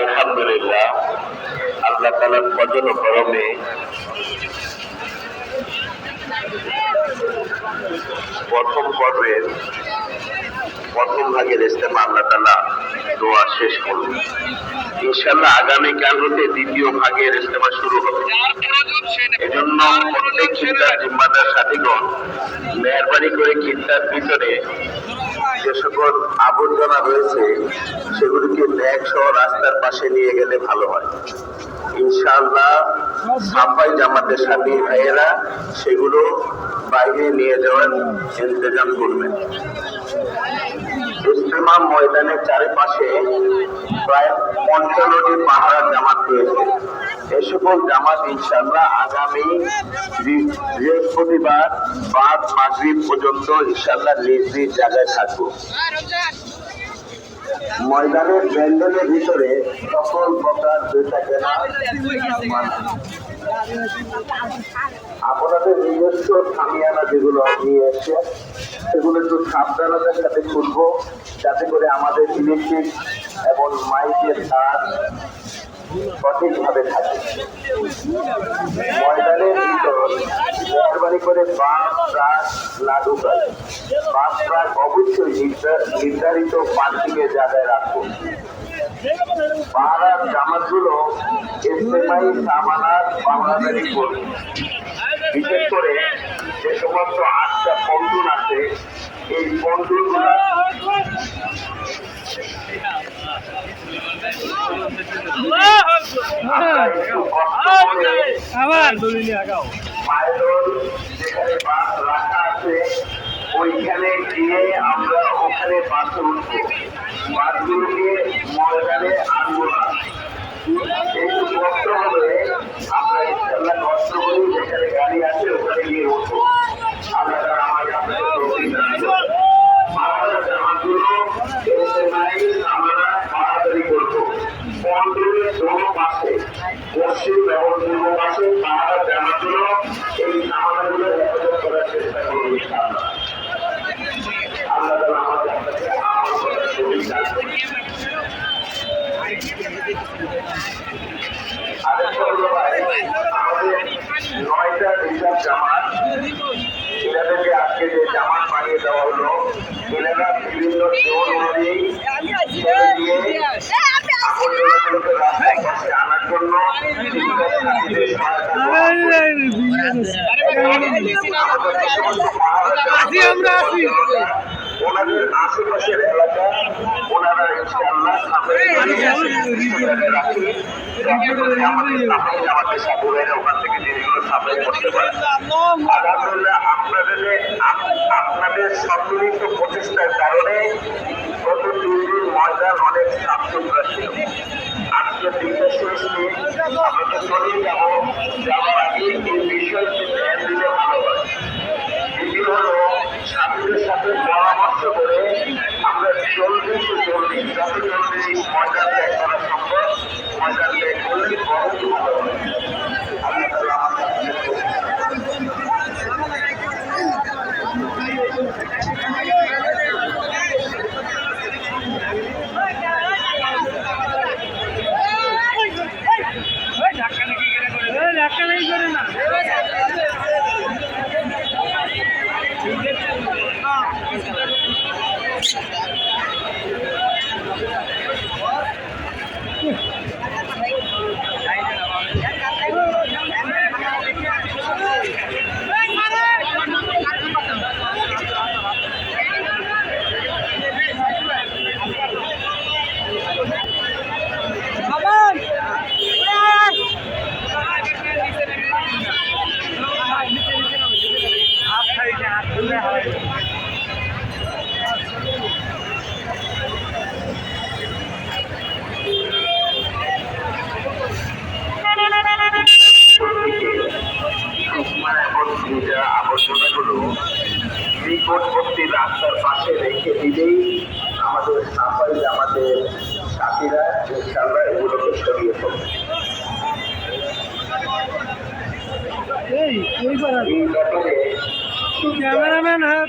আলহামদুলিল্লাহ আল্লাহ তালার ফজল করমে প্রথম পর্বের প্রথম ভাগের ইস্তেমা আল্লাহ তালা দোয়া শেষ করুন। ইনশাল্লাহ আগামীকাল হতে দ্বিতীয় ভাগের ইস্তেমা শুরু হবে। এজন্য প্রত্যেক চিন্তার জিম্মাদার সাথীগণ, মেহরবানি করে চিন্তার ভিতরে যে সকল আবর্জনা রয়েছে, সেগুলিকে ব্যাগ সহ রাস্তার পাশে নিয়ে গেলে ভালো হয়। ইনশাআল্লাহ সাফাই জামাতের সাথী ভাইয়েরা সেগুলো বাইরে নিয়ে যাওয়ার ইন্তজাম করবেন। ইস্তেমা ময়দানের চারিপাশে প্রায় পঞ্চান্নটি পাহাড় জামাত রয়েছে। এ সকল জামাত ইনশাল্লাহ আগামী বৃহস্পতিবার বাদ মাগরিব পর্যন্ত ইনশাল্লাহ নিজ নিজ জায়গায় থাকব। ময়দানের প্যান্ডেলের ভিতরে সকল প্রকার বেচা কেনা আপনাদের নিজস্ব সামিয়ানা যেগুলো নিয়ে এসছে সেগুলো একটু সাবধানতার সাথে খুলবো যাতে করে আমাদের ইলেকট্রিক এবং মাইকের তার সঠিকভাবে থাকে। ময়দানের ভিতর মেহরবানি করে বাস, ট্রাক না ঢুকায় বাস, ট্রাক অবশ্যই নির্ধা- নির্ধারিত পার্কিংয়ে জায়গায় রাখুন। পাহাড়ার জামাতগুলো ইস্তেমাই সামানার বাংলাদেশি করুন বিশেষ করে যে সমস্ত আটটা পন্টুন আছে এই পন্টুনগুলো আবার পায়দল যেখানে বাস রাখা আছে ওইখানে গিয়ে আমরা ওখানে বাসে উঠবো বাসগুলোকে ময়দানে আনব না একটু কষ্ট হবে আমরা ইনশাল্লাহ কষ্ট করি যেখানে গাড়ি আছে ওখানে গিয়ে উঠবো আমরা তারা আমাকে আপনাকে তৌফিক দান করুন। আমরা জামাতগুলো এসে নাই আমরা তাড়াতাড়ি করব পন্টুনের দোনো পাশে পশ্চিম এবং পূর্ব পাশে পাহাড় জামাতগুলো এই সামানাগুলো হেফাজত করার চেষ্টা করব ইনশাআল্লাহ আল্লাহ তাআলা আমাদের আপনাকে আমল করার তৌফিক দান করুন। আরেকটা হলো ভাই, আমাদের নয়টা রিজার্ভ জামাত এনাদেরকে আজকে যে জামাত বানিয়ে দেওয়া হলো এনারা বিভিন্ন জোন অনুযায়ী চলে গিয়ে আবর্জনাগুলোকে রাস্তার পাশে আনার জন্য শিক্ষক সাথীদের সহায়তা গ্রহণ করে। আমাদের যে সমস্ত পাহাড় আসি আমরা, আসি। ওনাদের আশেপাশের এলাকা ওনারা ইনশাআল্লাহ আপনাদের আপনাদের সম্মিলিত প্রচেষ্টার কারণে গত দুই দিন ময়দান অনেক সাফ সুতরা ছিল। আজকে দিনটা শেষ দিন আমরা চলে যাব। যাওয়ার আগে এই বিষয়টি ধ্যান দিলে ভালো হয় দ্বিতীয় হলো ছাত্রদের সাথে পরামর্শ করে আমরা জলদি তো জলদি যত জলদি ময়দান ত্যাগ করা সম্ভব ময়দান ত্যাগ করলে বড় ভালো হয় আল্লাহ তাআলা আমাদের ধাক্কা নেই করে না শুকনা এবং ভেজা আবর্জনাগুলো নিকটবর্তী রাস্তার রেখে দিলেই আমাদের সাফাই আমাদের সাথীরা ইনশাল্লাহ এগুলোকে সরিয়ে এই ব্যাপারে ক্যামেরাম্যান হ্যাঁ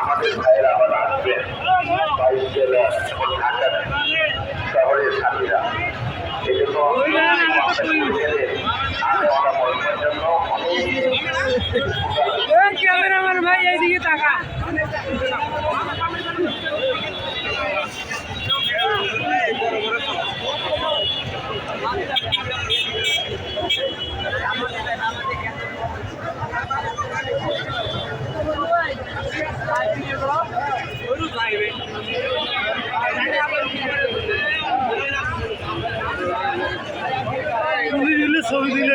আমাদের ভাইয়েরা আবার আসবেন বাইশ জেলা ঢাকা শহরের সাথীরা। এই জন্য ক্যামেরাম্যান ভাই এইদিকে তাকা ছবি দিলে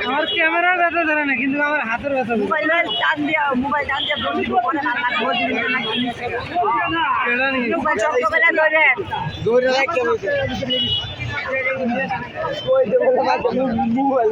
ক্যামেরা ব্যথা ধরে না কিন্তু আমার হাতের ব্যথা ধরে মোবাইলের টান দিয়া মোবাইল টান দিয়া বন্ধ করে না না ধরে দিবেন না কেডা মোবাইল করে ধরে বলছে কই গেল মোবাইল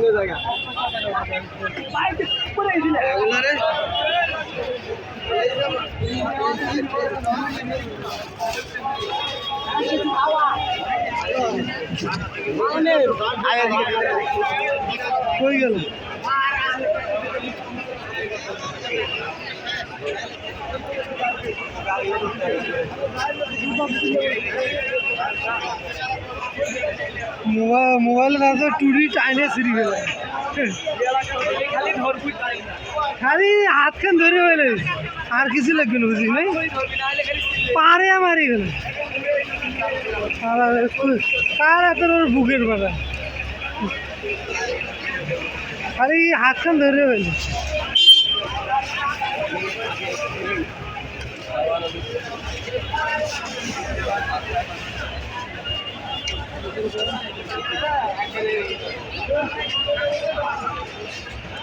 মোবাইল আছে টুরি টাইনে সিঁড়ি গেল খালি হাতখান ধরে আর কিছু লাগবে না নাই পারে মারি গেল। আর কার হাতের ওর বুকের বাড়া আরে হাতখান ধরে ফেলি Thank you.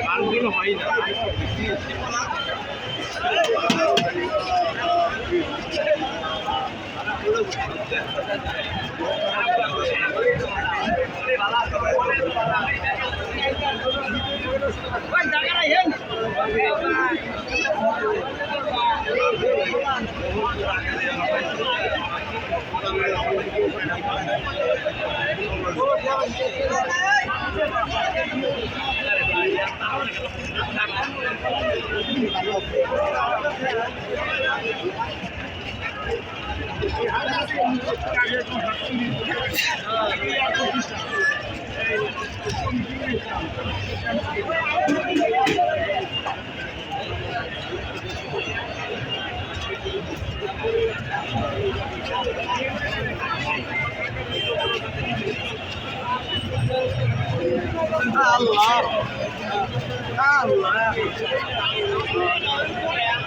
গানগুলো হয় না জায়গাটা Allah Allah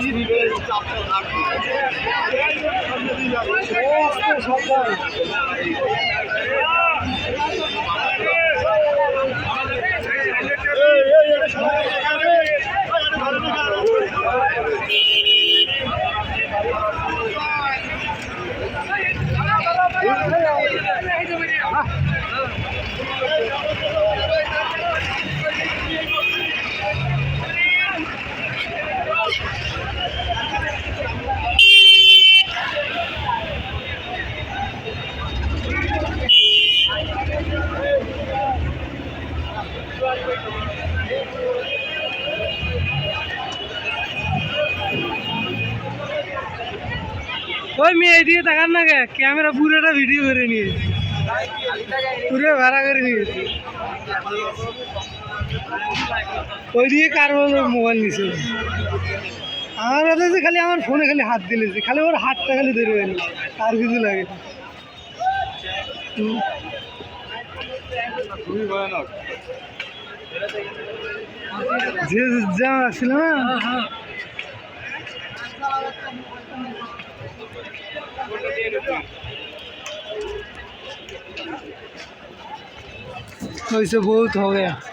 হইলে ওই মেয়ে এদিকে তাকান না ক্যামেরা পুরোটা ভিডিও করে নিয়েছি। পুরো ভাড়া করে নিয়েছি। ওই দিকে কার মোবাইল নিছে? আমার হচ্ছে খালি আমার ফোনে খালি হাত দিলেছে খালি ওর হাতটা খালি ধরে গেল আর কিছু লাগে। যে যা ছিল না वैसे बहुत हो गया